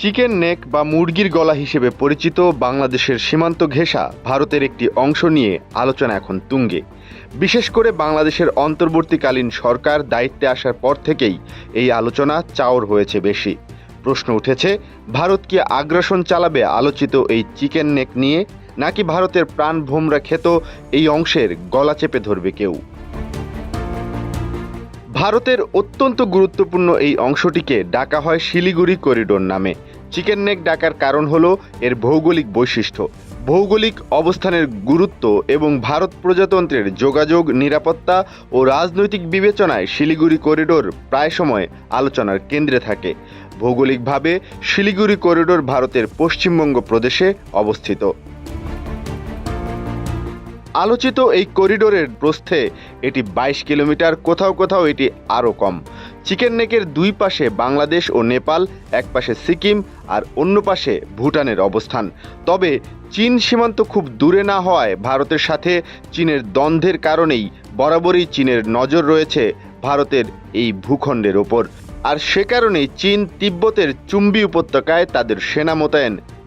Chicken neck বা মুরগির গলা হিসেবে পরিচিত বাংলাদেশের সীমান্ত ঘেঁষা ভারতের একটি অংশ নিয়ে আলোচনা এখন তুঙ্গে। বিশেষ করে বাংলাদেশের অন্তর্বর্তীকালীন সরকার দায়িত্বে আসার পর থেকেই এই আলোচনা চাওর হয়েছে বেশি। প্রশ্ন উঠেছে, ভারত কি আগ্রাসন চালাবে আলোচিত এই চিকেন নেক নিয়ে, নাকি ভারতের প্রাণ ভোমরা খেত এই অংশের গলা চেপে ধরবে কেউ? ভারতের অত্যন্ত গুরুত্বপূর্ণ এই অংশটিকে ডাকা হয় শিলিগুড়ি করিডোর নামে। চিকেন নেক ডাকার কারণ হল এর ভৌগোলিক বৈশিষ্ট্য। ভৌগোলিক অবস্থানের গুরুত্ব এবং ভারত প্রজাতন্ত্রের যোগাযোগ, নিরাপত্তা ও রাজনৈতিক বিবেচনায় শিলিগুড়ি করিডোর প্রায় সময় আলোচনার কেন্দ্রে থাকে। ভৌগোলিকভাবে শিলিগুড়ি করিডোর ভারতের পশ্চিমবঙ্গ প্রদেশে অবস্থিত। আলোচিত এই করিডোরের প্রস্থে এটি বাইশ কিলোমিটার, কোথাও কোথাও এটি আরও কম। চিকেন নেকের দুই পাশে বাংলাদেশ ও নেপাল, এক পাশে সিকিম আর অন্য পাশে ভুটানের অবস্থান। তবে চীন সীমান্ত খুব দূরে না হওয়ায় ভারতের সাথে চীনের দ্বন্দ্বের কারণেই বরাবরই চীনের নজর রয়েছে ভারতের এই ভূখণ্ডের ওপর। আর সে কারণেই চীন তিব্বতের চুম্বি উপত্যকায় তাদের সেনা মোতায়েন।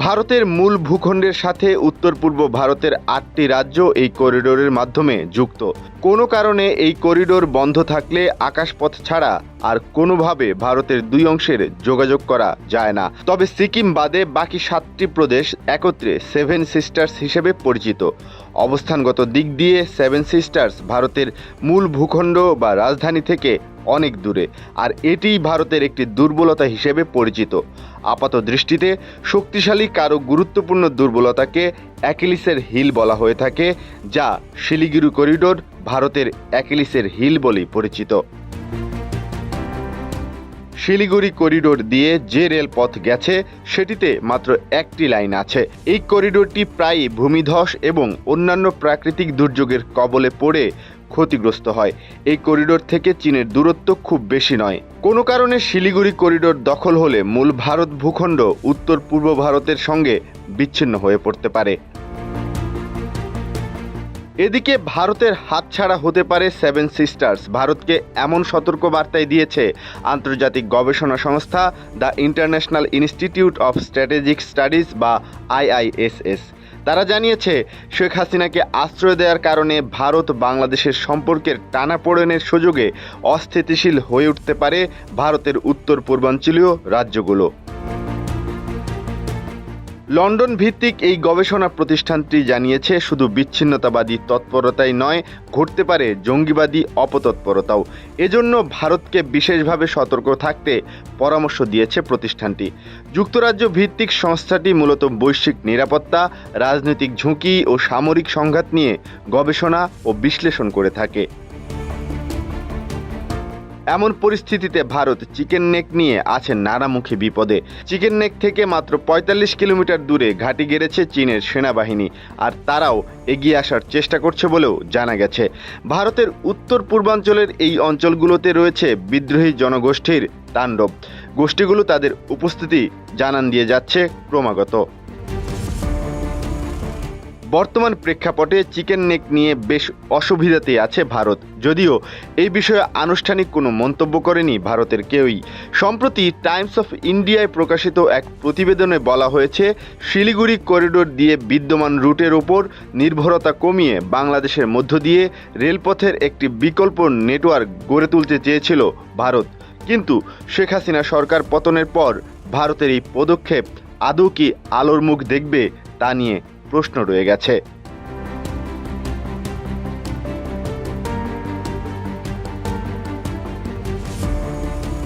ভারতের মূল ভূখণ্ডের সাথে উত্তর পূর্ব ভারতের আটটি রাজ্য এই করিডোরের মাধ্যমে যুক্ত। কোনো কারণে এই করিডোর বন্ধ থাকলে আকাশপথ ছাড়া আর কোনোভাবে ভারতের দুই অংশের যোগাযোগ করা যায় না। তবে সিকিম বাদে বাকি সাতটি প্রদেশ একত্রে সেভেন সিস্টার্স হিসেবে পরিচিত। অবস্থানগত দিক দিয়ে সেভেন সিস্টার্স ভারতের মূল ভূখণ্ড বা রাজধানী থেকে অনেক দূরে, আর এটিই ভারতের একটি দুর্বলতা হিসেবে পরিচিত। আপাত দৃষ্টিতে শক্তিশালী কারও গুরুত্বপূর্ণ দুর্বলতাকে অ্যাকিলিসের হিল বলা হয়ে থাকে, যা শিলিগুড়ি করিডোর ভারতের অ্যাকিলিসের হিল বলেই পরিচিত। শিলিগুড়ি করিডোর দিয়ে যে রেলপথ গেছে, সেটিতে মাত্র একটি লাইন আছে। এই করিডোরটি প্রায়ই ভূমিধস এবং অন্যান্য প্রাকৃতিক দুর্যোগের কবলে পড়ে ক্ষতিগ্রস্ত হয়। এই করিডোর থেকে চীনের দূরত্ব খুব বেশি নয়। কোনো কারণে শিলিগুড়ি করিডোর দখল হলে মূল ভারত ভূখণ্ড উত্তর পূর্ব ভারতের সঙ্গে বিচ্ছিন্ন হয়ে পড়তে পারে। এদিকে ভারতের হাতছাড়া হতে পারে সেভেন সিস্টার্স। ভারতকে এমন সতর্ক বার্তায় দিয়েছে আন্তর্জাতিক গবেষণা সংস্থা the International Institute of Strategic Studies বা আইআইএসএস। তারা জানিয়েছে, শেখ হাসিনাকে আশ্রয় দেওয়ার কারণে ভারত বাংলাদেশের সম্পর্কের টানাপোড়েনের সুযোগে অস্থিতিশীল হয়ে উঠতে পারে ভারতের উত্তর পূর্বাঞ্চলীয় রাজ্যগুলো। লন্ডন ভিত্তিক এই গবেষণা প্রতিষ্ঠানটি জানিয়েছে, শুধু বিচ্ছিন্নতাবাদী তৎপরতাই নয়, ঘটতে পারে জঙ্গিবাদী অপতৎপরতাও। এজন্য ভারতকে বিশেষভাবে সতর্ক থাকতে পরামর্শ দিয়েছে প্রতিষ্ঠানটি। যুক্তরাজ্য ভিত্তিক সংস্থাটি মূলত বৈশ্বিক নিরাপত্তা, রাজনৈতিক ঝুঁকি ও সামরিক সংঘাত নিয়ে গবেষণা ও বিশ্লেষণ করে থাকে। এমন পরিস্থিতিতে ভারত চিকেন নেক নিয়ে আছে নানামুখী বিপদে। চিকেন নেক থেকে মাত্র পঁয়তাল্লিশ কিলোমিটার দূরে ঘাঁটি গেড়েছে চীনের সেনাবাহিনী, আর তারাও এগিয়ে আসার চেষ্টা করছে বলেও জানা গেছে। ভারতের উত্তর পূর্বাঞ্চলের এই অঞ্চলগুলোতে রয়েছে বিদ্রোহী জনগোষ্ঠীর তাণ্ডব। গোষ্ঠীগুলো তাদের উপস্থিতি জানান দিয়ে যাচ্ছে ক্রমাগত। বর্তমান প্রেক্ষাপটে চিকেন নেক নিয়ে বেশ অসুবিধাতেই আছে ভারত। যদিও এই বিষয়ে আনুষ্ঠানিক কোনো মন্তব্য করেনি ভারতের কেউই। সম্প্রতি টাইমস অফ ইন্ডিয়ায় প্রকাশিত এক প্রতিবেদনে বলা হয়েছে, শিলিগুড়ি করিডোর দিয়ে বিদ্যমান রুটের ওপর নির্ভরতা কমিয়ে বাংলাদেশের মধ্য দিয়ে রেলপথের একটি বিকল্প নেটওয়ার্ক গড়ে তুলতে চেয়েছিল ভারত। কিন্তু শেখ হাসিনা সরকার পতনের পর ভারতের এই পদক্ষেপ আদৌ কি আলোর মুখ দেখবে তা নিয়ে প্রশ্ন রয়ে গেছে।